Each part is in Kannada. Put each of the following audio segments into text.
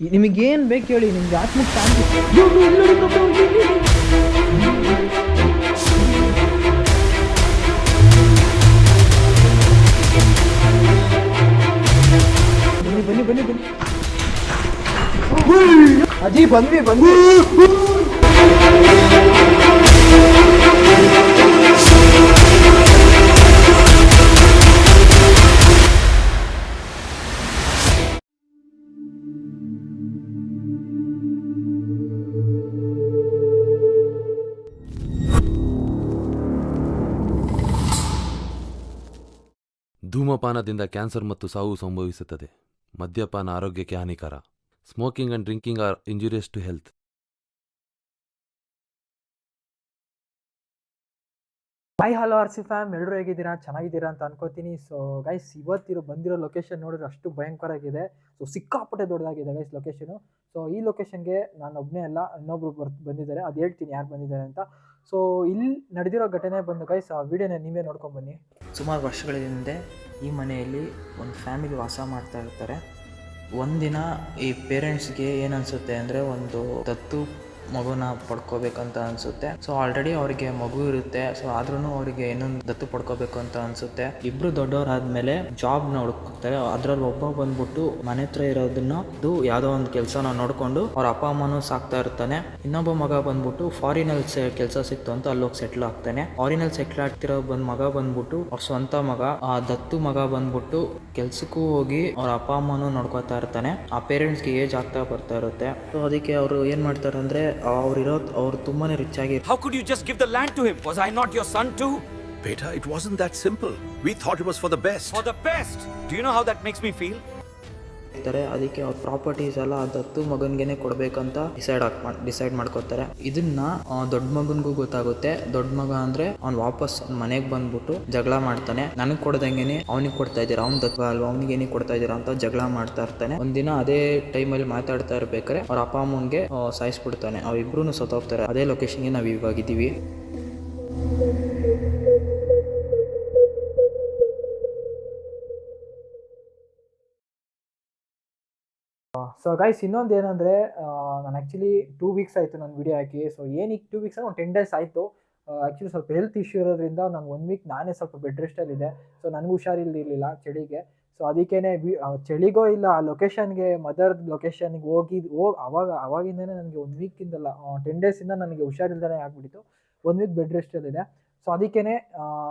ನಿಮಗೇನು ಬೇಕು ಹೇಳಿ ನಿಮ್ಗೆ ಆತ್ಮಕ್ ಶಾಂತಿ. ಬನ್ನಿ ಬನ್ನಿ ಬನ್ನಿ ಬನ್ನಿ ಅಜ್ಜಿ ಬಂದ್ವಿ ಬಂದ್ವಿ ಧೂಮಪಾನದಿಂದ ಕ್ಯಾನ್ಸರ್ ಮತ್ತು ಸಾವು ಸಂಭವಿಸುತ್ತದೆ. ಮದ್ಯಪಾನ ಆರೋಗ್ಯಕ್ಕೆ ಹಾನಿಕರ. Smoking and drinking are injurious to health. Hi hello R C fam ಎಲ್ಲರೂ ಹೇಗಿದ್ದೀರಾ? ಚೆನ್ನಾಗಿದ್ದೀರಾ ಅಂತ ಅನ್ಕೋತೀನಿ. ಸೊ ಗೈಸ್ ಇವತ್ತಿರೋ ಬಂದಿರೋ ಲೊಕೇಶನ್ ನೋಡಿದ್ರೆ ಅಷ್ಟು ಭಯಂಕರ ಆಗಿದೆ. ಸೊ ಸಿಕ್ಕಾಪಟ್ಟೆ ದೊಡ್ಡದಾಗಿದೆ ಗೈಸ್ ಲೊಕೇಶನು ಸೊ ಈ ಲೊಕೇಶನ್ಗೆ ನಾನು ಒಬ್ಬನೇ ಅಲ್ಲ, ಇನ್ನೊಬ್ರು ಬರ್, ಬಂದಿದ್ದಾರೆ. ಅದು ಹೇಳ್ತೀನಿ ಯಾರು ಬಂದಿದ್ದಾರೆ ಅಂತ. ಸೊ ಇಲ್ಲಿ ನಡೆದಿರೋ ಘಟನೆ ಬಂದು ಗೈಸ್ ಆ ವಿಡಿಯೋನ ನೀವೇ ನೋಡ್ಕೊಂಡು ಬನ್ನಿ. ಸುಮಾರು ವರ್ಷಗಳ ಹಿಂದೆ ಈ ಮನೆಯಲ್ಲಿ ಒಂದು ಫ್ಯಾಮಿಲಿ ವಾಸ ಮಾಡ್ತಾ ಇರ್ತಾರೆ. ಒಂದಿನ ಈ ಪೇರೆಂಟ್ಸ್ಗೆ ಏನನ್ಸುತ್ತೆ ಅಂದರೆ ಒಂದು ದತ್ತು ಮಗುನ ಪಡ್ಕೋಬೇಕಂತ ಅನ್ಸುತ್ತೆ. ಸೊ ಆಲ್ರೆಡಿ ಅವರಿಗೆ ಮಗು ಇರುತ್ತೆ. ಸೊ ಆದ್ರೂ ಅವರಿಗೆ ಇನ್ನೊಂದು ದತ್ತು ಪಡ್ಕೋಬೇಕು ಅಂತ ಅನ್ಸುತ್ತೆ. ಇಬ್ರು ದೊಡ್ಡವರಾದ್ಮೇಲೆ ನ ಹುಡುಕ್ತಾರೆ ಅದ್ರಲ್ಲಿ ಒಬ್ಬ ಬಂದ್ಬಿಟ್ಟು ಮನೆ ಹತ್ರ ಇರೋದನ್ನ ಯಾವ್ದೋ ಯಾವುದೋ ಒಂದು ಕೆಲಸನ ನೋಡ್ಕೊಂಡು ಅವ್ರ ಅಪ್ಪ ಅಮ್ಮನೂ ಸಾಕ್ತಾ ಇರ್ತಾನೆ. ಇನ್ನೊಬ್ಬ ಮಗ ಬಂದ್ಬಿಟ್ಟು ಫಾರಿನ್ ಅಲ್ಲಿ ಕೆಲಸ ಸಿಕ್ತು ಅಂತ ಅಲ್ಲೋಗಿ ಸೆಟ್ಲ್ ಆಗ್ತಾನೆ. ಫಾರಿನಲ್ಲಿ ಸೆಟ್ಲ್ ಆಗ್ತಿರೋ ಬಂದ್ ಮಗ ಬಂದ್ಬಿಟ್ಟು ಅವ್ರ ಸ್ವಂತ ಮಗ, ಆ ದತ್ತು ಮಗ ಬಂದ್ಬಿಟ್ಟು ಕೆಲ್ಸಕ್ಕೂ ಹೋಗಿ ಅವ್ರ ಅಪ್ಪ ಅಮ್ಮನೂ ನೋಡ್ಕೊತಾ ಇರ್ತಾನೆ ಆ ಪೇರೆಂಟ್ಸ್ಗೆ ಏಜ್ ಆಗ್ತಾ ಬರ್ತಾ ಇರುತ್ತೆ ಸೊ ಅದಕ್ಕೆ ಅವರು ಏನು ಮಾಡ್ತಾರೆ ಅವ್ರು ಇರೋ ಅವ್ರು ತುಂಬಾನೇ ರಿಚ್ ಆಗಿ How could you just give the land to him? Was I not your son too? Beta, it wasn't that simple. We thought it was for the best. For the best. Do you know how that makes me feel? ಇರ್ತಾರೆ ಅದಕ್ಕೆ ಅವ್ರ ಪ್ರಾಪರ್ಟೀಸ್ ಎಲ್ಲ ದತ್ತು ಮಗನ್ಗೆನೆ ಕೊಡ್ಬೇಕಂತ ಡಿಸೈಡ್ ಹಾಕ್ ಡಿಸೈಡ್ ಮಾಡ್ಕೋತಾರೆ ಇದನ್ನ ದೊಡ್ಡ ಮಗನ್ಗೂ ಗೊತ್ತಾಗುತ್ತೆ. ದೊಡ್ಡ ಮಗ ಅಂದ್ರೆ ಅವ್ನ್ ವಾಪಸ್ ಮನೆಗೆ ಬಂದ್ಬಿಟ್ಟು ಜಗಳ ಮಾಡ್ತಾನೆ. ನನಗ್ ಕೊಡ್ದಂಗೆನೆ ಅವ್ನಿಗೆ ಕೊಡ್ತಾ ಇದ್ದೀರಾ? ಅವ್ನ ದತ್ವ ಅಲ್ವಾ? ಅವ್ನಿಗೆ ಕೊಡ್ತಾ ಇದ್ದೀರಾ ಅಂತ ಜಗಳ ಮಾಡ್ತಾ ಇರ್ತಾನೆ. ಒಂದಿನ ಅದೇ ಟೈಮಲ್ಲಿ ಮಾತಾಡ್ತಾ ಇರ್ಬೇಕಾರೆ ಅವ್ರ ಅಪ್ಪ ಅಮ್ಮಂಗೆ ಆ, ಸಾಯಿಸ್ಬಿಡ್ತಾನೆ. ಅವ್ರಿಬ್ರು ಸತ್ತೋಗ್ತಾರೆ. ಅದೇ ಲೊಕೇಶನ್ಗೆ ನಾವು ಇವಾಗಿದ್ದೀವಿ. ಸೊ ಗೈಸ್ ಇನ್ನೊಂದು ಏನಂದರೆ ನಾನು ಆ್ಯಕ್ಚುಲಿ ಟೂ ವೀಕ್ಸ್ ಆಯಿತು ನಾನು ವಿಡಿಯೋ ಹಾಕಿ. ಸೊ ಏನಕ್ಕೆ ಟೂ ವೀಕ್ಸ್ ಒಂದು ಟೆನ್ ಡೇಸ್ ಆಯಿತು. ಆ್ಯಕ್ಚುಲಿ ಸ್ವಲ್ಪ ಹೆಲ್ತ್ ಇಶ್ಯೂ ಇರೋದ್ರಿಂದ ನಾನು ಒನ್ ವೀಕ್ ನಾನೇ ಸ್ವಲ್ಪ ಬೆಡ್ ರೆಸ್ಟಲ್ಲಿದೆ ಸೊ ನನಗೂ ಹುಷಾರಿಲ್ಲಿರಲಿಲ್ಲ ಚಳಿಗೆ. ಸೊ ಅದಕ್ಕೇ ಚಳಿಗೋ ಇಲ್ಲ, ಆ ಲೊಕೇಶನ್ಗೆ ಮದರ್ ಲೊಕೇಶನ್ಗೆ ಹೋಗಿ ಹೋಗಿ ಅವಾಗ, ಅವಾಗಿಂದನೇ ನನಗೆ ಒಂದು ವೀಕಿಂದಲ್ಲ ಟೆನ್ ಡೇಸಿಂದ ನನಗೆ ಹುಷಾರಿಲ್ದೇ ಆಗಿಬಿಟ್ಟಿತ್ತು. ಒನ್ ವೀಕ್ ಬೆಡ್ ರೆಸ್ಟಲ್ಲಿದೆ ಸೊ ಅದಕ್ಕೇ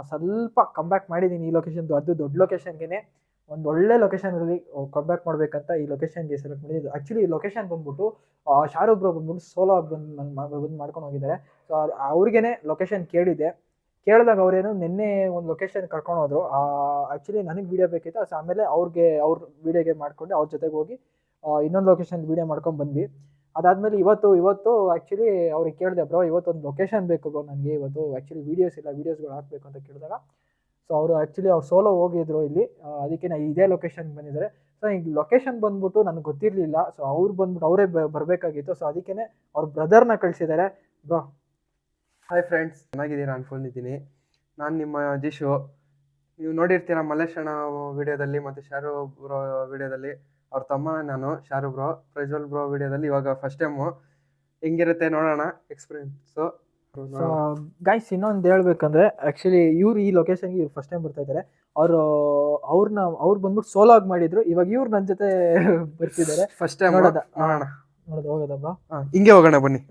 ಸ್ವಲ್ಪ ಕಮ್ಬ್ಯಾಕ್ ಮಾಡಿದ್ದೀನಿ ಈ ಲೊಕೇಶನ್ ದೊಡ್ಡ ದೊಡ್ಡ ಲೊಕೇಶನ್ಗೆ ಒಂದು ಒಳ್ಳೆ ಲೊಕೇಶನಲ್ಲಿ ಕಮ್ಬ್ಯಾಕ್ ಮಾಡಬೇಕಂತ ಈ ಲೊಕೇಶನ್ಗೆ ಸೆಲೆಕ್ಟ್ ಮಾಡಿದ್ದು. ಆ್ಯಕ್ಚುಲಿ ಲೊಕೇಶನ್ ಬಂದ್ಬಿಟ್ಟು ಶಾರು ಶಾರುಖ್ ಬ್ರೋ ಬಂದ್ಬಿಟ್ಟು ಸೋಲೋ ಆಗಿ ಬಂದು ಬಂದು ಮಾಡ್ಕೊಂಡು ಹೋಗಿದ್ದಾರೆ. ಸೊ ಅವ್ರಿಗೇ ಲೊಕೇಶನ್ ಕೇಳಿದೆ ಕೇಳಿದಾಗ ಅವರೇನು ನಿನ್ನೆ ಒಂದು ಲೊಕೇಶನ್ ಕರ್ಕೊಂಡು ಹೋದ್ರು. ಆ್ಯಕ್ಚುಲಿ ನನಗೆ ವೀಡಿಯೋ ಬೇಕಿತ್ತು. ಸೊ ಆಮೇಲೆ ಅವ್ರಿಗೆ, ಅವ್ರ ವೀಡಿಯೋಗೆ ಮಾಡ್ಕೊಂಡು ಅವ್ರ ಜೊತೆಗೆ ಹೋಗಿ ಇನ್ನೊಂದು ಲೊಕೇಶನ್ ವೀಡಿಯೋ ಮಾಡ್ಕೊಂಡು ಬಂದ್ವಿ. ಅದಾದಮೇಲೆ ಇವತ್ತು ಇವತ್ತು ಆ್ಯಕ್ಚುಲಿ ಅವ್ರಿಗೆ ಕೇಳಿದೆ, ಬ್ರೋ, ಇವತ್ತೊಂದು ಲೊಕೇಶನ್ ಬೇಕು, ಬ್ರೋ, ನನಗೆ. ಇವತ್ತು ಆ್ಯಕ್ಚುಲಿ ವೀಡಿಯೋಸ್ ಇಲ್ಲ ವೀಡಿಯೋಸ್ಗಳು ಹಾಕಬೇಕು, ಅಂತ ಕೇಳಿದಾಗ ಸೊ ಅವರು ಆ್ಯಕ್ಚುಲಿ ಅವ್ರು ಸೋಲೋ ಹೋಗಿದ್ರು ಇಲ್ಲಿ. ಅದಕ್ಕೆ ನಾ ಇದೇ ಲೊಕೇಶನ್ ಬಂದಿದ್ದಾರೆ. ಸೊ ಈಗ ಲೊಕೇಶನ್ ಬಂದ್ಬಿಟ್ಟು ನನಗೆ ಗೊತ್ತಿರಲಿಲ್ಲ. ಸೊ ಅವ್ರು ಬಂದ್ಬಿಟ್ಟು ಅವರೇ ಬರಬೇಕಾಗಿತ್ತು. ಸೊ ಅದಕ್ಕೇ ಅವ್ರ ಬ್ರದರ್ನ ಕಳಿಸಿದ್ದಾರೆ. ಬ್ರೋ ಹಾಯ್ ಫ್ರೆಂಡ್ಸ್ ಚೆನ್ನಾಗಿದ್ದೀರಾ ಅನ್ಕೊಂಡಿದ್ದೀನಿ. ನಾನು ನಿಮ್ಮ ಜಿಶು. ನೀವು ನೋಡಿರ್ತೀರ ಮಲ್ಲೇಶ್ ಅಣ್ಣ ವಿಡಿಯೋದಲ್ಲಿ ಮತ್ತು ಶಾರು ಬ್ರೋ ವಿಡಿಯೋದಲ್ಲಿ. ಅವ್ರ ತಮ್ಮ ನಾನು, ಶಾರು ಬ್ರೋ. ಪ್ರಜ್ವಲ್ ಬ್ರೋ ವಿಡಿಯೋದಲ್ಲಿ ಇವಾಗ ಫಸ್ಟ್ ಟೈಮು ಹೆಂಗಿರುತ್ತೆ ನೋಡೋಣ ಎಕ್ಸ್ಪೀರಿಯನ್ಸು ಸೊ ಗೈಸ್ ಇನ್ನೊಂದು ಹೇಳ್ಬೇಕಂದ್ರೆ ಆ್ಯಕ್ಚುಲಿ ಇವ್ರು ಈ ಲೊಕೇಶನ್ಗೆ ಇವ್ರು ಫಸ್ಟ್ ಟೈಮ್ ಬರ್ತಾ ಇದ್ದಾರೆ ಅವರು ಅವ್ರನ್ನ ಅವ್ರು ಬಂದ್ಬಿಟ್ಟು ಸೋಲೋ ಆಗಿ ಮಾಡಿದ್ರು. ಇವಾಗ ಇವ್ರು ನನ್ನ ಜೊತೆ ಬರ್ತಿದ್ದಾರೆ. ಫಸ್ಟ್ ಟೈಮ್ ನೋಡೋದ? ನೋಡೋದು? ಹೋಗೋದಾ ಹಿಂಗೆ ಹೋಗೋಣ ಬನ್ನಿ.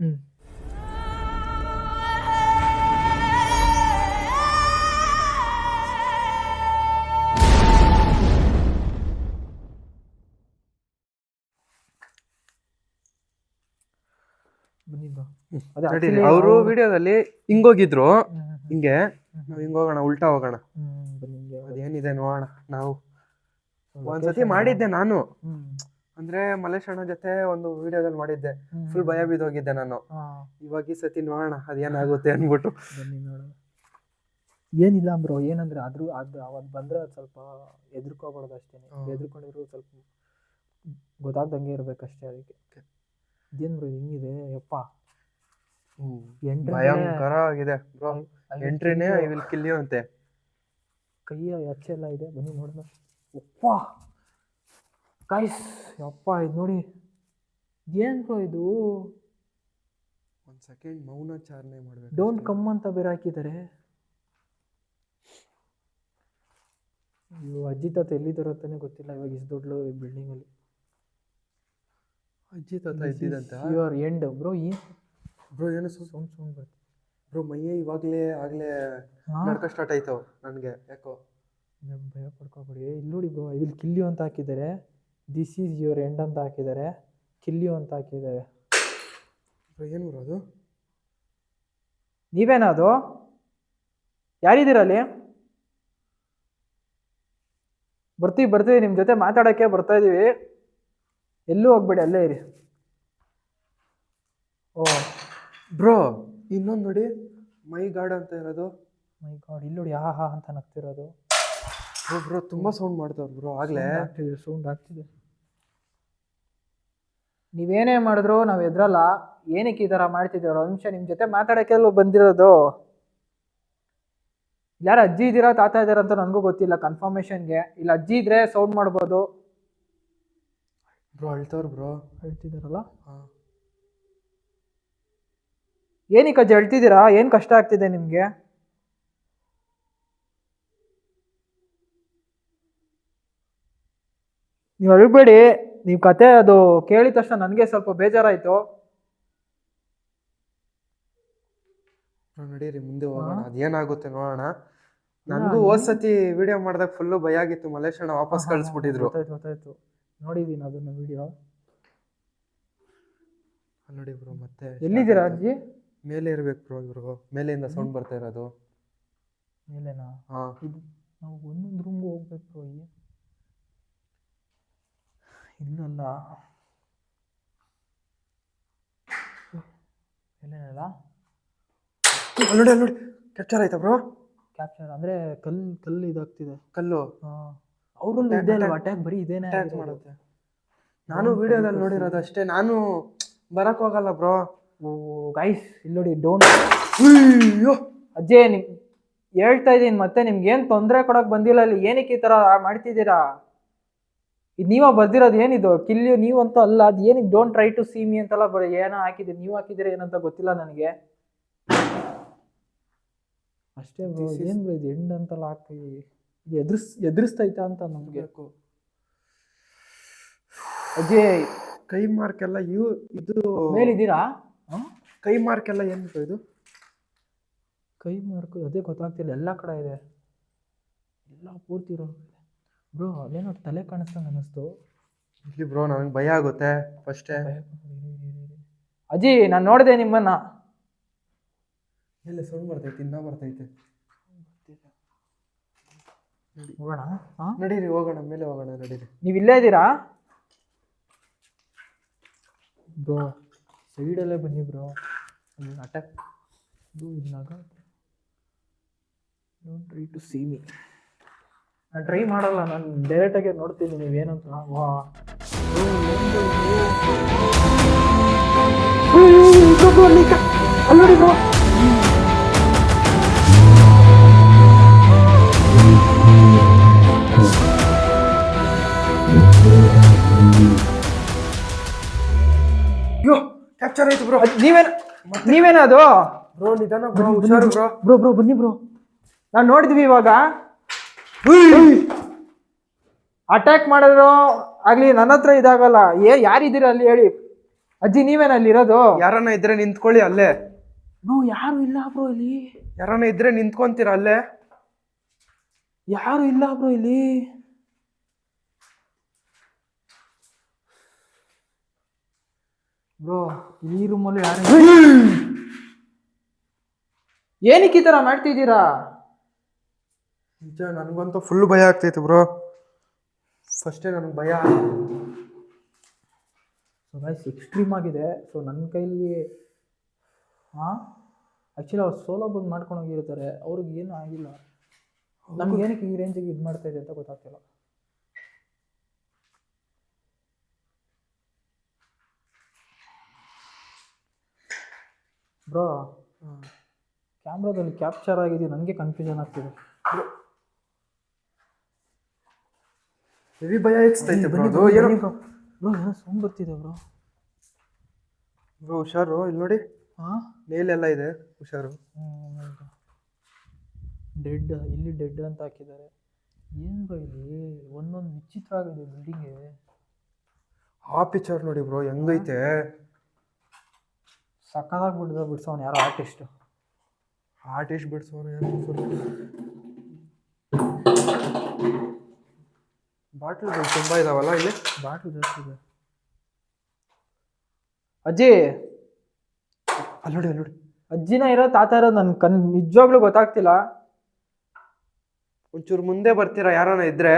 ಅವರು ಅವ್ರು- ವಿಡಿಯೋದಲ್ಲಿ ಹಿಂಗೋಗಿದ್ರು. ಹಿಂಗೆ ನಾವು ಹಿಂಗೋಗೋಣ ಉಲ್ಟಾ ಹೋಗೋಣ. ಅದೇನಿದೆ ನೋಡೋಣ ನಾವು. ಒಂದ್ಸತಿ ಮಾಡಿದ್ದೆ ನಾನು. ಅಂದ್ರೆ ಮಲೇಶಣ್ಣ ಅಣ್ಣ ಜೊತೆ ಒಂದು ವಿಡಿಯೋದಲ್ಲಿ ಮಾಡಿದ್ದೆ. ಫುಲ್ ಭಯ ಬಿದ್ದೋಗಿದ್ದೆ ನಾನು. ಇವಾಗ ಈ ಸತಿ ನೋಡೋಣ ಅದೇನಾಗುತ್ತೆ ಅನ್ಬಿಟ್ಟು ಏನಿಲ್ಲ ಬ್ರೋ ಏನಂದ್ರೆ ಆದ್ರೂ ಅದು ಅವತ್ತು ಬಂದ್ರೆ ಅದ್ ಸ್ವಲ್ಪ ಎದುರ್ಕೋಬಾರ್ದು ಅಷ್ಟೇ ಹ್ಮ್. ಎದುರ್ಕೊಂಡಿದ್ರು ಸ್ವಲ್ಪ ಗೊತ್ತಾಗ್ದಂಗೆ ಇರ್ಬೇಕಷ್ಟೇ ಅದಕ್ಕೆ. ಇದೇನು ಬ್ರೋ ಹಿಂಗಿದೆ? ಯಪ್ಪ. ಭಯಂಕರ ಆಗಿದೆ ಬ್ರೋ ಎಂಟ್ರಿನೇ ಐ ವಿಲ್ ಕಿಲ್ ಯು ಅಂತೆ. ಕೈಯ ಅಚ್ಚೆ ಎಲ್ಲ ಇದೆ. ಬನ್ನಿ ನೋಡೋಣ. ಯಪ್ಪ! ಕಾಯ್ಸ್ ಯಪ್ಪ ಇದು ನೋಡಿ. ಏನು ಬ್ರೋ ಇದು? ಒಂದು ಸೆಕೆಂಡ್ ಮೌನಾಚಾರಣೆ ಮಾಡಬೇಕು ಡೋಂಟ್ ಕಮ್ ಅಂತ ಬೇರೆ ಹಾಕಿದ್ದಾರೆ ಅಯ್ಯೋ ಅಜ್ಜಿ ತಾತ ಎಲ್ಲಿ ಅಂತಾನೆ ಗೊತ್ತಿಲ್ಲ. ಇವಾಗ ಇಷ್ಟು ದೊಡ್ಡ ಬಿಲ್ಡಿಂಗಲ್ಲಿ ಅಜ್ಜಿ ತಾತ ಯು ಯುವರ್ ಎಂಡ್ ಬ್ರೋ ಏನು? ಬ್ರೋ ಏನೋ ಸೌಂಡ್ ಸೌಂಡ್ ಸೌಂಡ್ ಬರುತ್ತೆ ಬ್ರೋ ಮೈಯೇ ಇವಾಗಲೇ ಆಗಲೇ? ನಡ್ಕ ಸ್ಟಾರ್ಟ್ ಆಯ್ತು ನನಗೆ ಯಾಕೋ? ಭಯ ಪಡ್ಕೋಬೇಡಿ. ಇಲ್ಲಿ ನೋಡಿ ಬ್ರೋ ಇಲ್ಲಿ ಕಿಲ್ಯು ಅಂತ ಹಾಕಿದ್ದಾರೆ. ದಿಸ್ ಈಸ್ ಯುವರ್ ಎಂಡ್ ಅಂತ ಹಾಕಿದ್ದಾರೆ. ಕಿಲ್ಯು ಅಂತ ಹಾಕಿದ್ದಾರೆ. ಬ್ರೋ ಏನು ಬ್ರೋ ಅದು? ನೀವೇನಾ ಅದು? ಯಾರಿದ್ದೀರ ಅಲ್ಲಿ ಬರ್ತೀವಿ ಬರ್ತೀವಿ ನಿಮ್ಮ ಜೊತೆ ಮಾತಾಡೋಕ್ಕೆ ಬರ್ತಾ ಇದ್ದೀವಿ ಎಲ್ಲೂ ಹೋಗ್ಬೇಡಿ ಅಲ್ಲೇ ಇರಿ. ಓ. ಬ್ರೋ ಇನ್ನೊಂದು ನೋಡಿ ಮೈ ಗಾರ್ಡ್ ಅಂತ ಇರೋದು. ಮೈ ಗಾಡ್ ಇಲ್ಲಿ ನೋಡಿ ಆಹಾ ಹಾ ಅಂತ ನಗ್ತಿರೋದು. ಬ್ರೋ ಬ್ರೋ ತುಂಬ ಸೌಂಡ್ ಮಾಡ್ತಾವ್ರು ಬ್ರೋ ಆಗಲೇ. ಆಗ್ತಿದೆ ಸೌಂಡ್ ಆಗ್ತಿದೆ. ನೀವೇನೇ ಮಾಡಿದ್ರು ನಾವು ಎದ್ರಲ್ಲ ಏನಕ್ಕೆ ಈ ಥರ ಮಾಡ್ತಿದ್ದೀರೋ ನಿಮಿಷ ನಿಮ್ಮ ಜೊತೆ ಮಾತಾಡೋಕ್ಕೆಲ್ಲ ಬಂದಿರೋದು? ಯಾರು ಅಜ್ಜಿ ಇದ್ದೀರಾ ತಾತ ಇದ್ದೀರಾ ಅಂತ ನನಗೂ ಗೊತ್ತಿಲ್ಲ ಕನ್ಫರ್ಮೇಷನ್ಗೆ ಇಲ್ಲ ಅಜ್ಜಿ ಇದ್ರೆ ಸೌಂಡ್ ಮಾಡ್ಬೋದು. Bro ಅಳ್ತವ್ರು bro. ಹೇಳ್ತಿದ್ದಾರಲ್ಲ ಹಾಂ. ಅಜ್ಜಿ ಹೇಳ್ತಿದ್ದೀರಾ? ಏನು ಕಷ್ಟ ಆಗ್ತಿದೆ ನಿಮಗೆ? ನೀವು ಅಳ್ಬೇಡಿ. ನೀವು ಕತೆ ಅದು ಕೇಳಿದ ತಕ್ಷಣ ನನಗೆ ಸ್ವಲ್ಪ ಬೇಜಾರಾಯಿತು. ನಡೀರಿ ಮುಂದೆ ಹೋಗೋಣ. ಅದೇನಾಗುತ್ತೆ ನೋಡೋಣ. ನನಗೂ ಹೋದ್ ಸತಿ ವಿಡಿಯೋ ಮಾಡಿದಾಗ ಫುಲ್ಲು ಭಯ ಆಗಿತ್ತು. ಮಲೇಶಣ್ಣ ವಾಪಸ್ ಕಳಿಸ್ಬಿಟ್ಟಿದ್ರು. ಗೊತ್ತಾಯ್ತು ಗೊತ್ತಾಯ್ತು. ನೋಡಿದ್ದೀನಿ ಅದನ್ನ ವಿಡಿಯೋ ನೋಡಿ ಬ್ರೋ ಮತ್ತೆ ಎಲ್ಲಿದ್ದೀರಾ ಅಜ್ಜಿ? ಮೇಲೆ ಇರ್ಬೇಕು ಬ್ರೋ ಇವರು ಮೇಲೆಯಿಂದ ಸೌಂಡ್ ಬರ್ತಾ ಇರೋದು. ಮೇಲೆನಾ? ಹಾ. ಇದು ನಾವು ಒಂದೊಂದು ರೂಮ್ಗೆ ಹೋಗ್ಬೇಕು ಈ ಇಲ್ಲಲ್ಲ ಎಲ್ಲೇನಲ್ಲ ಅಲ್ಲಿ ನೋಡಿ ಅಲ್ಲಿ ನೋಡಿ ಕ್ಯಾಪ್ಚರ್ ಆಯ್ತಾ ಬ್ರೋ ಕ್ಯಾಪ್ಚರ್ ಅಂದರೆ ಕಲ್ಲು ಕಲ್ಲು ಇದಾಗ್ತಿದೆ. ಕಲ್ಲು. ಹಾಂ. ಅವರಲ್ಲೂ ಇದೆ ಅಲ್ವಾ ಅಟ್ಯಾಕ್ ಬರೀ ಇದೇನೇ ಅಟ್ಯಾಕ್. ಮಾಡುತ್ತೆ. ನಾನು ವಿಡಿಯೋದಲ್ಲಿ ನೋಡಿರೋದು ಅಷ್ಟೇ. ನಾನು ಬರಕ್ ಹೋಗಲ್ಲ ಬ್ರೋ ಗೈಸ್ ಇಲ್ಲಿ ನೋಡಿ ಡೋಂಟ್ ಅಯ್ಯೋ ಅಜ್ಜೆ ನಿಮ್ ಹೇಳ್ತಾ ಇದ್ದೀನಿ ಮತ್ತೆ ನಿಮ್ಗೆ ಏನು ತೊಂದರೆ ಕೊಡೋಕೆ ಬಂದಿಲ್ಲ ಅಲ್ಲಿ? ಏನಕ್ಕೆ ಈ ಥರ ಮಾಡ್ತಿದ್ದೀರಾ? ಇದು ನೀವ ಬರ್ದಿರೋದು ಏನಿದು? ಕಿಲ್ಲು ನೀವಂತೂ ಅಲ್ಲ ಅದು ಏನಕ್ಕೆ don't try to see me ಅಂತೆಲ್ಲ ಬರ ಏನೋ ಹಾಕಿದ್ದೀರಿ ನೀವು ಹಾಕಿದ್ದೀರಿ ಏನಂತ ಗೊತ್ತಿಲ್ಲ ನನಗೆ. ಅಷ್ಟೇ ಏನು ಇದು ಎಂಡ್ ಅಂತೆಲ್ಲ ಹಾಕಿ ಇದು? ಎದುರಿಸ್ ಎದುರಿಸ್ತೈತಾ ಅಂತ ನಮಗೆ. ಅಜ್ಜೇ ಕೈ ಮಾರ್ಕೆಲ್ಲ ಇವು ಇದು ಮೇಲಿದ್ದೀರಾ? ಕೈ ಮಾರ್ಕ್ ಎಲ್ಲ ಏನು ಇದು? ಕೈ ಮಾರ್ಕ್ ಅದೇ ಗೊತ್ತಾಗ್ತಿಲ್ಲ ಎಲ್ಲ ಕಡೆ ಇದೆ. ಎಲ್ಲ ಪೂರ್ತಿ ಇರೋ ಬ್ರೋ ಅದೇನೋ ತಲೆ ಕಾಣಿಸ್ತಂಗೆ ಅನ್ನಿಸ್ತು. ಇಲ್ಲಿ ಬ್ರೋ ನನಗೆ ಭಯ ಆಗುತ್ತೆ ಫಸ್ಟೇ ಅಜ್ಜಿ ನಾನು ನೋಡಿದೆ ನಿಮ್ಮನ್ನ. ಇಲ್ಲ ಸೌಂಡ್ ಬರ್ತೈತೆ ಇನ್ನ ಬರ್ತೈತೆ. ಹೋಗೋಣ ನಡೀರಿ ಹೋಗೋಣ ಮೇಲೆ ಹೋಗೋಣ ನಡೀರಿ. ನೀವು ಇಲ್ಲೇ ಇದ್ದೀರಾ? ಬ್ರೋ ಸೈಡಲ್ಲೇ ಬನ್ನಿ ಬ್ರೋ ಅಟ್ಯಾಕ್ ಇದು ಇದ್ನಾಗ? ಟ್ರೈ ಟು ಸೀ ಮೀ ನಾನು ಟ್ರೈ ಮಾಡಲ್ಲ, ನಾನು ಡೈರೆಕ್ಟಾಗಿ ನೋಡ್ತೀನಿ ನೀವೇನಂತ ವಾ. ಅಲ್ಲಿ ಬ್ರೋ ಅಯ್ಯೋ ಕ್ಯಾಪ್ಚರ್ ಆಯ್ತು ಬ್ರೋ ನೀವೇನ ನೀವೇನ ಅದು ಬ್ರೋ ನಿಧಾನ ಬ್ರೋ ಹುಷಾರು ಬ್ರೋ. ಬ್ರೋ ಬ್ರೋ ಬನ್ನಿ ಬ್ರೋ. ನಾನು ನೋಡಿದ್ವಿ ಇವಾಗ. ಅಟ್ಯಾಕ್ ಮಾಡಿದ್ರು ಆಗ್ಲಿ ನನ್ನ ಹತ್ರ ಇದಾಗಲ್ಲ. ಏ ಯಾರಿದ್ದೀರ ಅಲ್ಲಿ ಹೇಳಿ. ಅಜ್ಜಿ ನೀವೇನ ಅಲ್ಲಿ ಇರೋದು? ಯಾರನ್ನ ಇದ್ರೆ ನಿಂತ್ಕೊಳ್ಳಿ ಅಲ್ಲೇ. ಬ್ರೋ ಯಾರು ಇಲ್ಲ ಬ್ರೋ ಇಲ್ಲಿ? ಯಾರನ್ನ ಇದ್ರೆ ನಿಂತ್ಕೊಂತೀರ ಅಲ್ಲೇ? ಯಾರು ಇಲ್ಲ ಬ್ರೋ ಇಲ್ಲಿ? ಬ್ರೋ ಈ ರೂಮಲ್ಲಿ ಯಾರು ಏನಕ್ಕೆ ಈ ಥರ ಮಾಡ್ತಿದ್ದೀರಾ ನಿಜ ನನಗಂತೂ ಫುಲ್ ಭಯ ಆಗ್ತೈತೆ ಬ್ರೋ. ಫಸ್ಟೇ ನನಗೆ ಭಯ ಸೊ ಗೈಸ್ ಎಕ್ಸ್ಟ್ರೀಮ್ ಆಗಿದೆ. ಸೊ ನನ್ನ ಕೈಲಿ ಹಾಂ ಆ್ಯಕ್ಚುಲಿ ಅವ್ರು ಸೋಲೋ ಬಂದು ಮಾಡ್ಕೊಂಡು ಹೋಗಿರ್ತಾರೆ. ಅವ್ರಿಗೆ ಏನೂ ಆಗಿಲ್ಲ. ನಮ್ಗೆ ಏನಕ್ಕೆ ಈ ರೇಂಜಿಗೆ ಇದು ಮಾಡ್ತಾ ಇದೆ ಅಂತ ಗೊತ್ತಾಗ್ತಿಲ್ಲ. ಬ್ರೋ ಕ್ಯಾಮ್ರಾದಲ್ಲಿ ಕ್ಯಾಪ್ಚರ್ ಆಗಿದೆಯೋ? ನನಗೆ ಕನ್ಫ್ಯೂಷನ್ ಆಗ್ತಿದೆ. ಹೆವಿ ಭಯ ಹೆಚ್ಚೈತೆ ಬ್ರೋ ಅದು ಏನೋ ಬ್ರೋ. ಬ್ರೋ ಏನೋ ಸೌಂಡ್ ಬರ್ತಿದೆ ಬ್ರೋ. ಬ್ರೋ ಹುಷಾರು? ಇಲ್ಲಿ ನೋಡಿ. ಹಾಂ? ನೇಲೆಲ್ಲ ಇದೆ. ಹುಷಾರು. ಡೆಡ್ ಇಲ್ಲಿ ಡೆಡ್ ಅಂತ ಹಾಕಿದ್ದಾರೆ. ಏನು ಬ್ರೋ ಇಲ್ಲಿ ಒಂದೊಂದು ವಿಚಿತ್ರ ಆಗಿದೆ ಬಿಲ್ಡಿಂಗೇ ಆ ಪಿಕ್ಚರ್ ನೋಡಿ ಬ್ರೋ ಹೆಂಗೈತೆ? ಸಕ್ಕದಾಗಿ ಬಿಡ್ದ ಬಿಡ್ಸೋನು ಯಾರು ಆರ್ಟಿಸ್ಟು ಆರ್ಟಿಸ್ಟ್ ಬಿಡ್ಸೋರು ಯಾರು? ಫುಲ್ ಬಾಟ್ಲುಗಳು ತುಂಬ ಇದಾವಲ್ಲ ಇಲ್ಲಿ? ಬಾಟ್ಲು ಜಾಸ್ತಿ ಇದೆ. ಅಜ್ಜಿ! ಅಲ್ಲೋಡಿ ನೋಡಿ ಅಲ್ಲಿ ನೋಡಿ. ಅಜ್ಜಿನ ಇರೋ ತಾತ ಇರೋದು ನನ್ನ ಕಣ್ ನಿಜವಾಗ್ಲೂ ಗೊತ್ತಾಗ್ತಿಲ್ಲ. ಒಂಚೂರು ಮುಂದೆ ಬರ್ತೀರಾ ಯಾರನ ಇದ್ರೆ?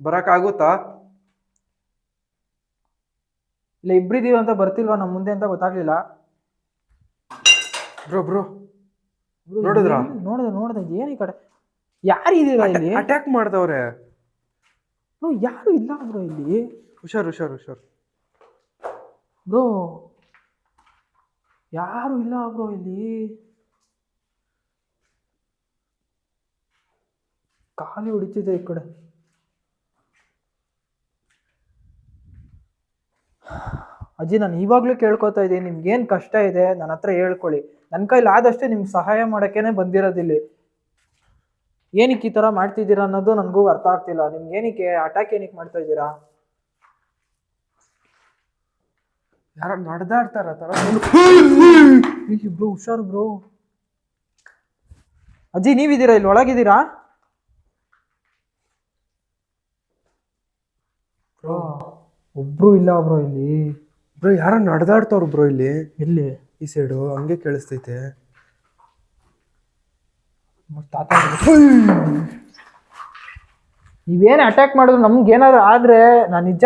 ಬರೋಕ್ಕಾಗುತ್ತಾ? ಇಲ್ಲ ಇಬ್ಬರಿದ್ದೀವಿ ಅಂತ ಬರ್ತಿಲ್ವಾ ನಮ್ಮ ಮುಂದೆ ಅಂತ ಗೊತ್ತಾಗ್ಲಿಲ್ಲ. Bro bro. ನೋಡಿದ್ರಾ? ನೋಡಿದೆ ನೋಡಿದೆ ಏನು ಈ ಕಡೆ? ಯಾರು ಇದೀರಾ ಇಲ್ಲಿ? ಅಟ್ಯಾಕ್ ಮಾಡ್ದವ್ರೆ. ಬ್ರೋ ಯಾರು ಇಲ್ಲ ಬ್ರೋ ಇಲ್ಲಿ? ಹುಷಾರು ಹುಷಾರು ಹುಷಾರು. ಬ್ರೋ ಯಾರು ಇಲ್ಲ ಬ್ರೋ ಇಲ್ಲಿ? ಖಾಲಿ ಹೊಡಿತಿದೆ ಈ ಕಡೆ. ಅಜ್ಜಿ ನಾನು ಇವಾಗಲೂ ಕೇಳ್ಕೊತಾ ಇದ್ದೀನಿ ನಿಮ್ಗೇನು ಕಷ್ಟ ಇದೆ ನನ್ನ ಹತ್ರ ಹೇಳ್ಕೊಳ್ಳಿ ನನ್ನ ಕೈಲಿ ಆದಷ್ಟು ನಿಮ್ಗೆ ಸಹಾಯ ಮಾಡೋಕ್ಕೇನೆ ಬಂದಿರೋದಿಲ್ಲಿ ಏನಕ್ಕೆ ಈ ಥರ ಮಾಡ್ತಿದ್ದೀರಾ ಅನ್ನೋದು ನನಗೂ ಅರ್ಥ ಆಗ್ತಿಲ್ಲ ನಿಮ್ಗೆ ಏನಕ್ಕೆ ಅಟ್ಯಾಕ್ ಏನಕ್ಕೆ ಮಾಡ್ತಾ ಇದ್ದೀರಾ ಯಾರ ನಡೆದಾಡ್ತಾರ ಥರ ಬ್ರೋ ಹುಷಾರು ಬ್ರೋ ಅಜ್ಜಿ ನೀವಿದ್ದೀರಾ ಇಲ್ಲಿ ಒಳಗಿದ್ದೀರಾ ಬ್ರೋ ಒಬ್ರು ಇಲ್ಲ ಬ್ರೋ ಇಲ್ಲಿ. ಬ್ರೋ ಯಾರೋ ನಡೆದಾಡ್ತವ್ರು ಬ್ರೋ ಇಲ್ಲಿ. ಎಲ್ಲಿ? ಈ ಸೈಡು ಹಂಗೆ ಕೇಳಿಸ್ತೈತೆ. ನೀವೇನು ಅಟ್ಯಾಕ್ ಮಾಡಿದ್ರು ನಮ್ಗೆ ಏನಾದ್ರು ಆದ್ರೆ ನಾನು ನಿಜ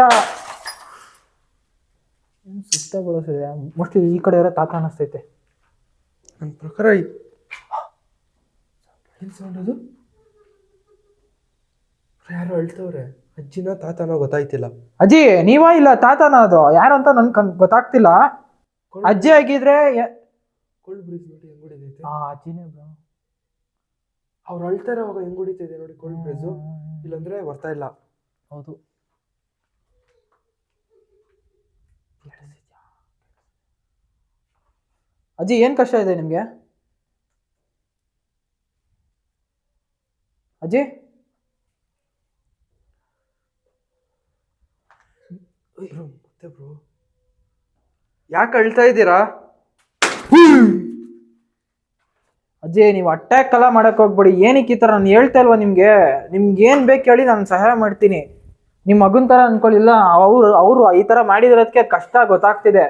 ಸುತ್ತ ಬಳಸಿದೆ ಮೋಸ್ಟ್ಲಿ ಈ ಕಡೆ ಇರೋ ತಾತ ಅನ್ನಿಸ್ತೈತೆ ನನ್ನ ಪ್ರಕಾರ ಸೌಂಡ್ ಅದು? ಯಾರು ಅಳ್ತವ್ರೆ ಅಜ್ಜಿನ ತಾತನೋ ಗೊತ್ತಾಯ್ತಿಲ್ಲ. ಅಜ್ಜಿ ನೀವಾ ಇಲ್ಲ ತಾತನ ಅದು? ಯಾರು ಅಂತ ನನ್ಗೆ ಕನ್ ಗೊತ್ತಾಗ್ತಿಲ್ಲ. ಅಜ್ಜಿ ಆಗಿದ್ರೆ ಯ- ಕೋಲ್ಡ್ ಬ್ರೀಸ್ ನೋಡಿ ಹೆಂಗ್ ಹೊಡಿತೈತೆ. ಆ ಅಜ್ಜಿನೇ ಬ್ರೋ. ಅವ್ರು ಅಳ್ತಾರೆ ಅವಾಗ ಹೆಂಗ್ ಹೊಡಿತಿದೆ ನೋಡಿ ಕೋಲ್ಡ್ ಬ್ರಿಡ್ಜ್ ಇಲ್ಲಂದ್ರೆ ಬರ್ತಾ ಇಲ್ಲ. ಹೌದು. ಅಜ್ಜಿ ಏನು ಕಷ್ಟ ಇದೆ ನಿಮಗೆ? ಅಜ್ಜಿ? ಬ್ರೋ ಮತ್ತೆ ಬ್ರೋ ಯಾಕೆ ಅಳ್ತಾ ಇದ್ದೀರಾ? ಅಜ್ಜಿ ನೀವು ಅಟ್ಯಾಕ್ ಎಲ್ಲ ಮಾಡಕ್ ಹೋಗ್ಬೇಡಿ. ಏನಕ್ಕೆ ಈ ಥರ ನಾನು ಹೇಳ್ತಾ ಇಲ್ವಾ ನಿಮಗೆ? ನಿಮ್ಗೆ ಏನು ಬೇಕು ಹೇಳಿ ನಾನು ಸಹಾಯ ಮಾಡ್ತೀನಿ. ನಿಮ್ಮ ಮಗನ ಥರ ಅನ್ಕೊಳ್ಳಿಲ್ಲ ಅವರು ಅವರು ಈ ಥರ ಮಾಡಿದಿರೋದಕ್ಕೆ ಕಷ್ಟ ಗೊತ್ತಾಗ್ತಿದೆ.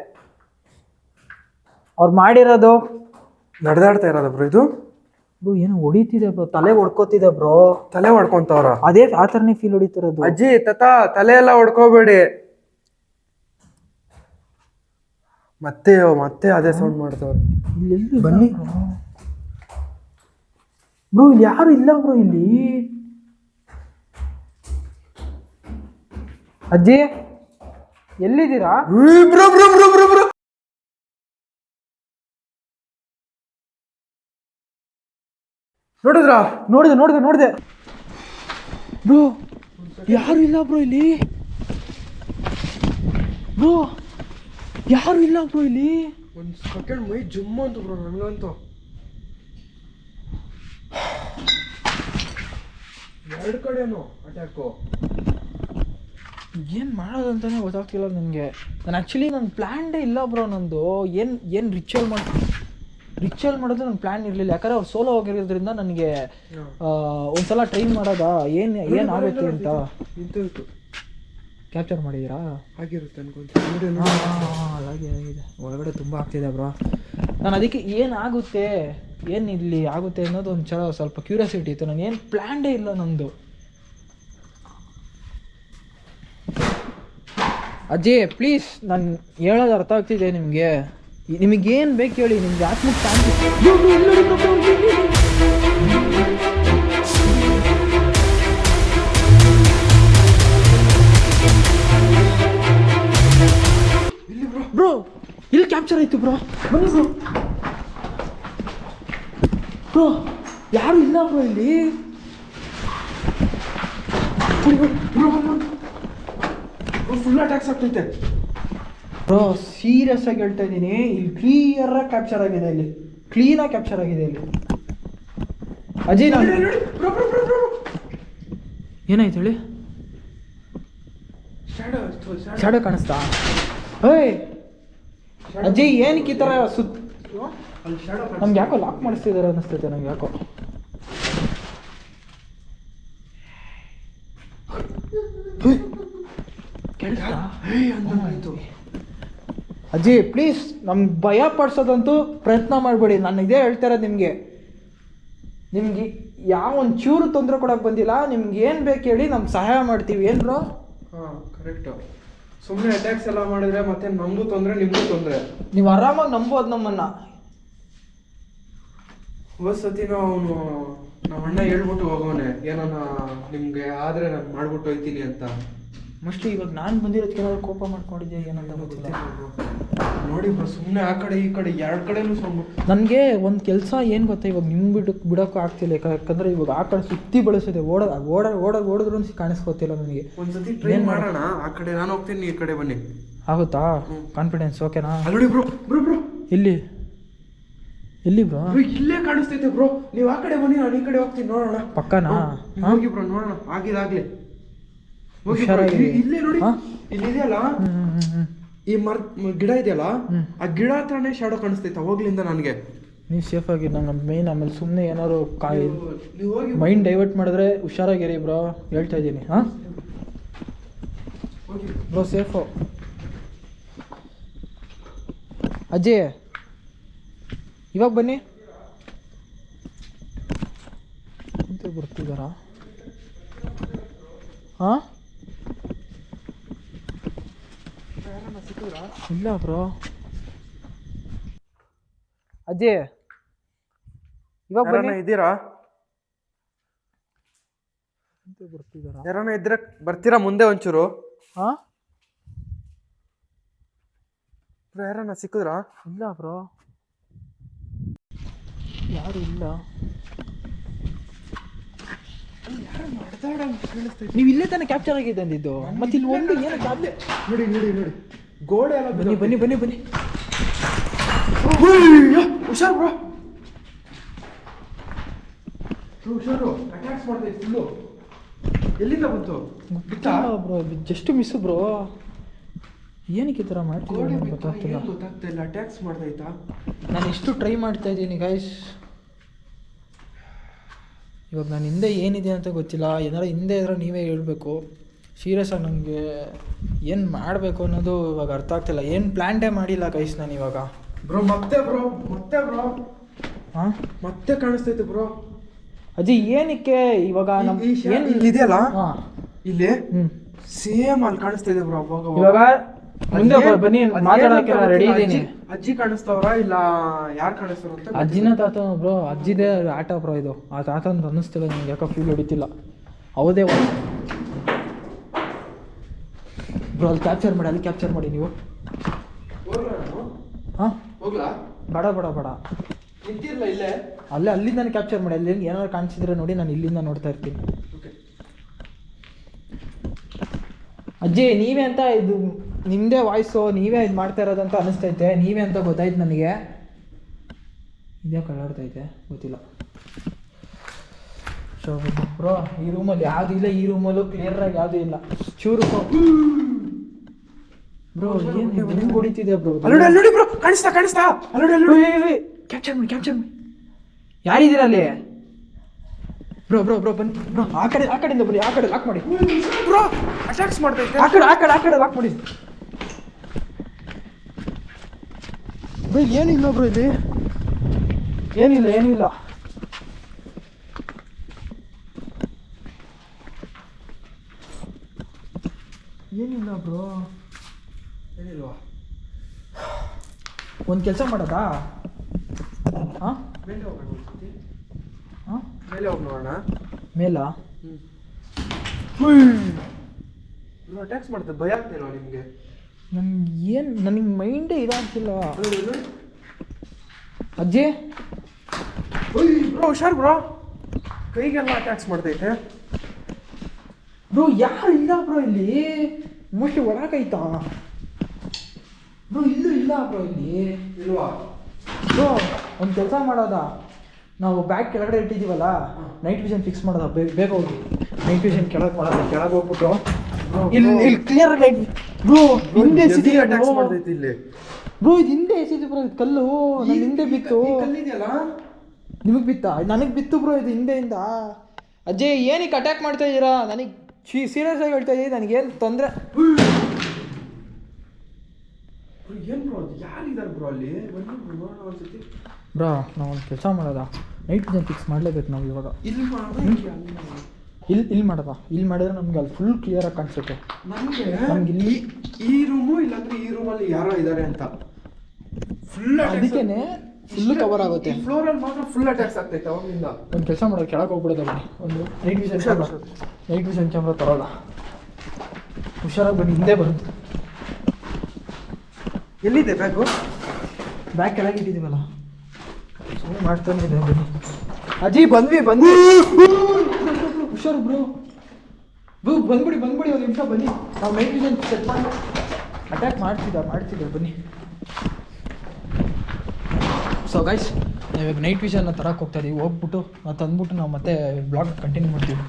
ಅವ್ರು ಮಾಡಿರೋದು ನಡೆದಾಡ್ತಾ ಇರೋದ ಬ್ರೋ ಇದು? ಬ್ರೋ ಏನೋ ಹೊಡಿತಿದೆ ಬ್ರೋ ತಲೆ ಹೊಡ್ಕೋತಿದೆ ಬ್ರೋ ತಲೆ ಹೊಡ್ಕೊಂತವ್ರ? ಅದೇ ಆ ಥರನೇ ಫೀಲ್ ಹೊಡಿತಿರೋದು. ಅಜ್ಜಿ ತತಾ ತಲೆ ಎಲ್ಲ ಹೊಡ್ಕೋಬೇಡಿ. ಮತ್ತೆ ಮತ್ತೆ ಅದೇ ಸೌಂಡ್ ಮಾಡ್ತವ್ರು. ಇಲ್ಲಿ ಬನ್ನಿ. ಬ್ರೋ. ಇಲ್ಲಿ ಯಾರು ಇಲ್ಲ ಬ್ರೋ ಇಲ್ಲಿ? ಅಜ್ಜಿ ಎಲ್ಲಿದ್ದೀರಾ? Bro bro bro bro bro. ನೋಡಿದ್ರಾ? ನೋಡಿದೆ ನೋಡಿದೆ ನೋಡಿದೆ. ಬ್ರೋ ಯಾರು ಇಲ್ಲ ಬ್ರೋ ಇಲ್ಲಿ? ಬ್ರೋ ಯಾರು ಇಲ್ಲ ಬ್ರೋ ಇಲ್ಲಿ? ಒಂದು ಸೆಕೆಂಡ್ ಮೈ ಜುಮ್ ಅಂತ ಬ್ರೋ ನನಗಂತೂ. ಎರಡು ಕಡೆನೂ ಅಟ್ಯಾಕು ಏನು ಮಾಡೋದಂತಾನೆ ಗೊತ್ತಾಗ್ತಿಲ್ಲ ನನಗೆ ನಾನು ಆ್ಯಕ್ಚುಲಿ ನನ್ನ ಪ್ಲ್ಯಾನ್ಡೇ ಇಲ್ಲ ಬ್ರೋ ನಂದು. ಏನು ಏನು ರಿಚುವಲ್ ಮಾಡಿ ರಿಚುವಲ್ ಮಾಡೋದು ನನ್ನ ಪ್ಲ್ಯಾನ್ ಇರಲಿಲ್ಲ. ಯಾಕಂದ್ರೆ ಅವ್ರು ಸೋಲೋ ಹೋಗಿರೋದ್ರಿಂದ ನನಗೆ ಒಂದ್ಸಲ ಟ್ರೈನ್ ಮಾಡೋದಾ? ಏನು ಏನು ಆಗುತ್ತೆ ಅಂತ? ಕ್ಯಾಪ್ಚರ್ ಮಾಡಿದ್ದೀರಾ ಆಗಿರುತ್ತೆ ಅನ್ಕೊಂತೀವಿ ಹಾಗೆ ಆಗಿದೆ ಒಳಗಡೆ ತುಂಬ ಆಗ್ತಿದೆ ಬ್ರೋ. ನಾನು ಅದಕ್ಕೆ ಏನಾಗುತ್ತೆ ಏನು ಇಲ್ಲಿ ಆಗುತ್ತೆ ಅನ್ನೋದು ಒಂದು ಚಲೋ ಸ್ವಲ್ಪ ಕ್ಯೂರಿಯಾಸಿಟಿ ಇತ್ತು. ನಾನು ಏನು ಪ್ಲ್ಯಾಂಡೇ ಇಲ್ಲ ನಂದು. ಅಜ್ಜಿ ಪ್ಲೀಸ್ ನಾನು ಹೇಳೋದು ಅರ್ಥ ಆಗ್ತಿದೆ ನಿಮಗೆ. ನಿಮಗೇನು ಬೇಕು ಹೇಳಿ ನಿಮ್ಗೆ ಆತ್ಮಕ್ಕೆ ಇಲ್ಲಿ ಕ್ಯಾಪ್ಚರ್ ಆಯ್ತು ಬ್ರೋ ಬನ್ನಿ ಬ್ರೋ ಬ್ರೋ ಯಾರು ಇಲ್ಲ ಬ್ರೋ ಇಲ್ಲಿ? ಫುಲ್ ಅಟ್ಯಾಕ್ಸ್ ಆಗ್ತೈತೆ. ಬ್ರೋ ಸೀರಿಯಸ್ ಆಗಿ ಹೇಳ್ತಾ ಇದ್ದೀನಿ. ಇಲ್ಲಿ ಕ್ಲಿಯರ್ ಆಗಿ ಕ್ಯಾಪ್ಚರ್ ಆಗಿದೆ ಇಲ್ಲಿ. ಕ್ಲೀನಾಗಿ ಕ್ಯಾಪ್ಚರ್ ಆಗಿದೆ ಇಲ್ಲಿ. ಅಜಯ್ ನಾನು ಏನಾಯ್ತು ಹೇಳಿ? ಶಾಡೋ ಕಾಣಿಸ್ತಾ? ಏಯ್! ಅಜಯ್ ಏನಕ್ಕೆ ಈ ಥರ ಸುತ್ತ ನಮ್ಗೆ ಯಾಕೋ ಲಾಕ್ ಮಾಡಿಸ್ತಿದ್ದಾರೆ ಅನ್ನಿಸ್ತೈತೆ ನಂಗೆ ಯಾಕೋ. ಅಜ್ಜಿ ಪ್ಲೀಸ್ ನಮ್ಗೆ ಭಯ ಪಡಿಸೋದಂತೂ ಪ್ರಯತ್ನ ಮಾಡಬೇಡಿ. ನಾನು ಇದೇ ಹೇಳ್ತಾ ಇರೋದು ನಿಮಗೆ. ನಿಮ್ಗೆ ಯಾವ ಒಂದು ಚೂರು ತೊಂದರೆ ಕೊಡೋಕೆ ಬಂದಿಲ್ಲ. ನಿಮ್ಗೆ ಏನು ಬೇಕು ಹೇಳಿ ನಮ್ಗೆ ಸಹಾಯ ಮಾಡ್ತೀವಿ. ಏನು ಬ್ರೋ ಹಾಂ ಕರೆಕ್ಟು ಸುಮ್ಮನೆ ಅಟ್ಯಾಕ್ಸ್ ಎಲ್ಲ ಮಾಡಿದ್ರೆ ಮತ್ತೆ ನಮಗೂ ತೊಂದರೆ ನಿಮಗೂ ತೊಂದರೆ. ನೀವು ಆರಾಮಾಗಿ ನಂಬೋದು ನಮ್ಮನ್ನ. ಹೋದ ಸತಿನೂ ಅವನು ನಮ್ಮ ಅಣ್ಣ ಹೇಳ್ಬಿಟ್ಟು ಹೋಗೋನೆ ಏನನ್ನ ನಿಮ್ಗೆ ಆದ್ರೆ ನಾನು ಮಾಡ್ಬಿಟ್ಟು ಹೋಯ್ತೀನಿ ಅಂತ. ಮೋಸ್ಟ್ಲಿ ಇವಾಗ ನಾನು ಬಂದಿರೋದಕ್ಕೆ ಏನಾದ್ರು ಕೋಪ ಮಾಡ್ಕೊಂಡಿದ್ದೆ ಏನಂತ ಗೊತ್ತಿಲ್ಲ. ನೋಡಿ ಬ್ರೋ ಸುಮ್ಮನೆ ಆ ಕಡೆ ಈ ಕಡೆ ಎರಡು ಕಡೆನೂ ಸೊಂಬು ನನಗೆ ಒಂದು ಕೆಲಸ ಏನು ಗೊತ್ತಾ ಇವಾಗ ನಿಮ್ಗೆ ಬಿಡಕ್ಕೆ ಬಿಡೋಕ್ಕೂ ಆಗ್ತಿಲ್ಲ. ಯಾಕ- ಯಾಕಂದ್ರೆ ಇವಾಗ ಆ ಕಡೆ ಸುತ್ತಿ ಬಳಸಿದೆ ಓಡ ಓಡ ಓಡ ಓಡಿದ್ರು ಕಾಣಿಸ್ಕೋತಿಲ್ಲ ನನಗೆ. ಒಂದ್ಸತಿ ಟ್ರೈನ್ ಮಾಡೋಣ? ಆ ಕಡೆ ನಾನು ಹೋಗ್ತೀನಿ ಈ ಕಡೆ ಬನ್ನಿ. ಆಗುತ್ತಾ? ಕಾನ್ಫಿಡೆನ್ಸ್ ಓಕೆನಾ ನೋಡಿ ಬ್ರೋ ಬ್ರೋ ಬ್ರೋ. ಇಲ್ಲಿ. ಇಲ್ಲಿ ಬ್ರೋ? ಇಲ್ಲೇ ಕಾಣಿಸ್ತೈತೆ ಬ್ರೋ. ನೀವು ಆ ಕಡೆ ಬನ್ನಿ ನಾನು ಈ ಕಡೆ ಹೋಗ್ತೀನಿ ನೋಡೋಣ. ಪಕ್ಕನಾ? ಹೋಗಿ ಬ್ರೋ ನೋಡೋಣ. ಆಗಿದಾಗ್ಲಿ. ಇಲ್ಲಿ- ಇಲ್ಲೇ ನೋಡಿ? ಇಲ್ಲಿದೆಯಲ್ಲ ಈ ಮರ ಗಿಡ ಇದೆಯಲ್ಲ? ಆ ಗಿಡ ಹತ್ರನೇ ಶಾಡೋ ಕಾಣಿಸ್ತೈತೆ ಅವಾಗ್ಲಿಂದ ನನಗೆ. ನೀವು ಸೇಫ್ ಆಗಿ ನಮ್ಮ ಮೈನ್ ಆಮೇಲೆ ಸುಮ್ಮನೆ ಏನಾದ್ರು ಕಾಯಿ ಮೈಂಡ್ ಡೈವರ್ಟ್ ಮಾಡಿದ್ರೆ ಹುಷಾರಾಗಿರಿ ಬ್ರೋ ಹೇಳ್ತಾ ಇದ್ದೀನಿ ಹಾಂ? ಬ್ರೋ ಸೇಫು ಅಜ್ಜಿ ಇವಾಗ ಬನ್ನಿ. ಅಂತ ಬರ್ತಿದ್ದಾರಾ ಹಾಂ? ಇಲ್ಲ ಬ್ರೋ. ಅಜ್ಜಿ ಇವಾಗ ಬನ್ನಿ. ಇದ್ದೀರಾ? ಅಂತ ಬರ್ತಿದ್ದಾರಾ ಯಾರನ್ನ ಇದ್ರೆ ಬರ್ತೀರಾ ಮುಂದೆ ಒಂಚೂರು? ಹಾ? ಬ್ರೋ ಯಾರನ್ನ ಸಿಕ್ಕಿದ್ರಾ? ಇಲ್ಲ ಬ್ರೋ. ಯಾರು ಇಲ್ಲ. ನೀವು ಇಲ್ಲೇ ತಾನೇ ಕ್ಯಾಪ್ಚರ್ ಆಗಿದೆ ಅಂದಿದ್ದು ಮತ್ತೆ ಇಲ್ಲಿ ಒಂದು ಏನು ನೋಡಿ ನೋಡಿ ನೋಡಿ. ಗೋಡೆ ಎಲ್ಲ ಬನ್ನಿ ಬನ್ನಿ ಬನ್ನಿ ಬನ್ನಿ. ಹುಷಾರ್ ಬ್ರೋ. ಹುಷಾರು. ಅಟ್ಯಾಕ್ಸ್ ಮಾಡಿದೆ ಫುಲ್ಲು ಎಲ್ಲಿಂದ ಬಂತು? ಬಿತ್ತಾ? Bro just miss bro. ಏನಕ್ಕೆ ಈ ಥರ ಮಾಡ್ತಿದ್ದೀನಿ ಗೊತ್ತಾಗ್ತಿಲ್ಲ. ಗೊತ್ತಾಗ್ತಿಲ್ಲ ಅಟ್ಯಾಕ್ಸ್ ಮಾಡ್ದಾಯ್ತಾ ನಾನು ಎಷ್ಟು ಟ್ರೈ ಮಾಡ್ತಾ ಇದ್ದೀನಿ ಗೈಸ್ ಇವಾಗ ನಾನು ಹಿಂದೆ ಏನಿದೆ ಅಂತ ಗೊತ್ತಿಲ್ಲ. ಏನಾರು ಹಿಂದೆ ಇದ್ರೆ ನೀವೇ ಹೇಳ್ಬೇಕು. ಸೀರಿಯಸ್ ಆಗಿ ನನಗೆ ಏನು ಮಾಡಬೇಕು ಅನ್ನೋದು ಇವಾಗ ಅರ್ಥ ಆಗ್ತಿಲ್ಲ. ಏನು ಪ್ಲ್ಯಾಂಟೇ ಮಾಡಿಲ್ಲ ಗೈಸ್ ನಾನು ಇವಾಗ? ಬ್ರೋ ಮತ್ತೆ ಬ್ರೋ ಮತ್ತೆ ಬ್ರೋ ಹಾಂ? ಮತ್ತೆ ಕಾಣಿಸ್ತೈತೆ ಬ್ರೋ ಅಜ್ಜಿ ಏನಕ್ಕೆ ಇವಾಗ ನಮ್ಮ ಏನು ಇಲ್ಲಿ ಇದೆಯಲ್ಲ? ಹಾಂ. ಇಲ್ಲಿ ಹ್ಞೂ ಸೇಮ್ ಅಲ್ಲಿ ಕಾಣಿಸ್ತಿದೆ ಬ್ರೋ ಅವಾಗ. ಇವಾಗ ಮುಂದೆ ಬನ್ನಿ ಮಾತಾಡೋಕೆ ರೆಡಿ. ಇದ್ದೀನಿ. ಅಜ್ಜಿ- ಕಾಣಿಸ್ತವ್ರ ಇಲ್ಲ ಯಾರು ಕಾಣಿಸ್ತಾರ ಅಂತ ಅಜ್ಜಿನ ತಾತ ಬ್ರೋ ಅಜ್ಜಿದೇ ಆಟ ಬ್ರೋ ಇದು. ಆ ತಾತ ಅಂತ ಅನ್ನಿಸ್ತಿಲ್ಲ ನನಗೆ ಯಾಕೋ ಫೀಲ್ ಹೊಡಿತಿಲ್ಲ. ಹೌದೇ ಬ್ರೋ ಅಲ್ಲಿ ಕ್ಯಾಪ್ಚರ್ ಮಾಡಿ ಅಲ್ಲಿ ಕ್ಯಾಪ್ಚರ್ ಮಾಡಿ ನೀವು? ಹಾಂ? ಹೋಗ್ಲಾ? ಬೇಡ ಬೇಡ ಬೇಡ. ಅಲ್ಲೇ ಅಲ್ಲಿಂದ ಕ್ಯಾಪ್ಚರ್ ಮಾಡಿ. ಅಲ್ಲಿ ಏನಾದ್ರು ಕಾಣಿಸಿದ್ರೆ ನೋಡಿ ನಾನು ಇಲ್ಲಿಂದ ನೋಡ್ತಾ ಇರ್ತೀನಿ. ಅಜ್ಜಿ ನೀವೇ ಅಂತ ಇದು ನಿಮ್ಮದೇ ವಾಯ್ಸು ನೀವೇ ಇದು ಮಾಡ್ತಾ ಇರೋದಂತ ಅನಿಸ್ತೈತೆ. ನೀವೇ ಅಂತ ಗೊತ್ತಾಯ್ತು ನನಗೆ. ಇದೇ? ಕಳ್ಳಾಡ್ತೈತೆ ಗೊತ್ತಿಲ್ಲ ಸೊ ಬ್ರೋ ಈ ರೂಮಲ್ಲಿ ಯಾವುದೂ ಇಲ್ಲ ಈ ರೂಮಲ್ಲೂ ಕ್ಲಿಯರಾಗಿ ಯಾವುದೂ ಇಲ್ಲ. ಚೂರು ಬ್ರೋ ಏನು ಹೆಂಗೆ ಹೊಡಿತಿದೆ ಬ್ರೋ ಅಲ್ಲೋಡಿ ಅಲ್ಲೋಡಿ ಬ್ರೋ ಕಾಣಿಸ್ತಾ ಕಾಣಿಸ್ತಾ. ಅಲ್ಲೋಡಿ ಅಲ್ಲೋಡಿ. ಕ್ಯಾಪ್ಚರ್ ಮಾಡಿ ಕ್ಯಾಪ್ಚರ್ ಮಾಡಿ ಯಾರಿದ್ದೀರ ಅಲ್ಲಿ? ಬ್ರೋ ಬ್ರೋ ಬ್ರೋ ಬನ್ನಿ. ಬ್ರೋ ಆ ಕಡೆ ಆ ಕಡೆಯಿಂದ ಬನ್ನಿ ಆ ಕಡೆ ಲಾಕ್ ಮಾಡಿ. ಬ್ರೋ ಅಟ್ಯಾಕ್ಸ್ ಮಾಡ್ತೈತೆ ಆ ಕಡೆ ಆ ಕಡೆ ಆ ಕಡೆ ಲಾಕ್ ಮಾಡಿ. ಬ್ರೋ ಏನಿಲ್ಲ ಬ್ರೋ ಇಲ್ಲಿ? ಏನಿಲ್ಲ ಏನಿಲ್ಲ ಏನಿಲ್ಲ ಬ್ರೋ ಏನಿಲ್ವಾ ಒಂದು ಕೆಲಸ ಮಾಡೋದಾ? ಹಾಂ ಮೇಲೆ ಹೋಗೋಣ ಒಂದ್ಸತಿ ಹಾಂ ಮೇಲೆ ಹೋಗಿ ನೋಡೋಣ. ಮೇಲಾ? ಹ್ಞೂ ಟ್ಯಾಕ್ಸ್ ಮಾಡ್ತದೆ ಭಯ ಆಗ್ತಿಲ್ವಾ ನಿಮಗೆ? ನನ್ಗೆ ಏನು ನನಗೆ ಮೈಂಡೇ ಇದಾಗ್ತಿಲ್ಲ ಅಜ್ಜಿ? ಬ್ರೋ ಹುಷಾರು ಬ್ರೋ. ಕೈಗೆಲ್ಲ ಟ್ಯಾಕ್ಸ್ ಮಾಡ್ತೈತೆ. ಬ್ರೋ ಯಾರು ಇಲ್ಲ ಬ್ರೋ ಇಲ್ಲಿ? ಮುಷ್ಟಿ ಒಳಗೈತಾ ಬ್ರೋ ಇಲ್ಲೂ ಇಲ್ಲ ಬ್ರೋ ಇಲ್ಲಿ. ಇಲ್ವಾ? ಬ್ರೋ ಒಂದು ಕೆಲಸ ಮಾಡೋದ? ನಾವು ಬ್ಯಾಗ್ ಕೆಳಗಡೆ ಇಟ್ಟಿದ್ದೀವಲ್ಲ ನೈಟ್ ವಿಷನ್ ಫಿಕ್ಸ್ ಮಾಡೋದ? ಬೇಗ ಬೇಗ ಹೋಗಿ. ನೈಟ್ ವಿಷನ್ ಕೆಳಗೆ ಮಾಡೋದ ಕೆಳಗೆ ಹೋಗ್ಬಿಟ್ಟು. ಇಲ್ಲಿ ಇಲ್ಲಿ ಕ್ಲಿಯರ್ ಲೈಟ್ ಬ್ರೋ ಹಿಂದೆ ಎಸಿದೀಯ ಅಟ್ಯಾಕ್ಸ್ ಮಾಡ್ತೈತಿ ಇಲ್ಲಿ? ಬ್ರೋ ಇದು ಹಿಂದೆ ಎಸಿದ್ದು ಬ್ರೋ ಇದು ಕಲ್ಲು. ನನ್ನ ಹಿಂದೆ ಬಿತ್ತು. ಕಲ್ಲಿದೆಯಲ್ಲ? ನಿಮಗೆ ಬಿತ್ತ? ನನಗೆ ಬಿತ್ತು ಬ್ರೋ ಇದು ಹಿಂದೆಯಿಂದ. ಅಜ್ಜಯ್ ಏನಕ್ಕೆ ಅಟ್ಯಾಕ್ ಮಾಡ್ತಾ ಇದ್ದೀರಾ ನನಗೆ ಸೀರಿಯಸ್ ಆಗಿ ಹೇಳ್ತಾ ಇದ್ದೀನಿ ನನಗೇನು ತೊಂದರೆ ಏನ್ ಯಾರಿದಾರೆ ಬ್ರೋ ಅಲ್ಲಿ. ಬನ್ನಿ bro, ನೋಡೋಣ ಒಂದ್ಸತಿ. ಬ್ರೋ ನಾವು ಒಂದು ಕೆಲಸ ಮಾಡೋದ? ನೈಟ್ ವಿಷನ್ ಫಿಕ್ಸ್ ಮಾಡಲೇಬೇಕು ನಾವು ಇವಾಗ. ಇಲ್ಲಿ? ಇಲ್ಲಿ? ಇಲ್ಲಿ ಮಾಡೋದ? ಇಲ್ಲಿ ಮಾಡಿದ್ರೆ ನಮ್ಗೆ ಅಲ್ಲಿ ಫುಲ್ ಕ್ಲಿಯರಾಗಿ ಕಾಣಿಸುತ್ತೆ. ನಮ್ಗೆ? ನಮ್ಗೆ ಇಲ್ಲಿ ಈ ರೂಮು ಇಲ್ಲಾಂದ್ರೆ ಈ ರೂಮಲ್ಲಿ ಯಾರೋ ಇದ್ದಾರೆ ಅಂತ. ಫುಲ್ ಅದಕ್ಕೇನೆ ಫುಲ್ ಕವರ್ ಆಗುತ್ತೆ. ಫ್ಲೋರ್ ಅಲ್ಲಿ ಮಾತ್ರ ಫುಲ್ ಅಟ್ಯಾಕ್ಸ್ ಆಗ್ತೈತೆ ಅವಾಗಿಂದ ಒಂದು ಕೆಲಸ ಮಾಡೋದು ಕೆಳಗೆ ಹೋಗ್ಬಿಡೋದ ಬನ್ನಿ. ಒಂದು night vision camera night vision camera ತರೋಲ್ಲ. ಹುಷಾರಾಗಿ ಬನ್ನಿ ಹಿಂದೆ ಬರುತ್ತೆ ಎಲ್ಲಿದೆ ಬ್ಯಾಗು? ಬ್ಯಾಗ್ ಕೆಳಗೆ ಇಟ್ಟಿದ್ದೀವಲ್ಲ. ಸುಮ್ಮನೆ ಮಾಡ್ತಾನೆ ಇದೆ ಬನ್ನಿ ಅಜ್ಜಿ ಬಂದ್ವಿ ಬಂದ್ವಿ. ಹುಷಾರು ಬ್ರೋ. ಬ್ರೂ, ಬಂದ್ಬಿಡಿ ಬಂದ್ಬಿಡಿ, ಒಂದು ನಿಮಿಷ ಬನ್ನಿ. ನಾವು ನೈಟ್ ಚೆಕ್ ಮಾಡಿ. ಅಟ್ಯಾಕ್ ಮಾಡ್ತಿದ್ದ ಮಾಡ್ತಿದ್ದ, ಬನ್ನಿ. ಸೊ ಗೈಸ್ ನಾವಿವಾಗ ನೈಟ್ ವಿಷನ್ನ ತರಕ್ಕೆ ಹೋಗ್ತಾ ಹೋಗ್ಬಿಟ್ಟು ನಾವು ತಂದ್ಬಿಟ್ಟು ನಾವು ಮತ್ತೆ ಬ್ಲಾಗ್ ಕಂಟಿನ್ಯೂ ಮಾಡ್ತೀವಿ.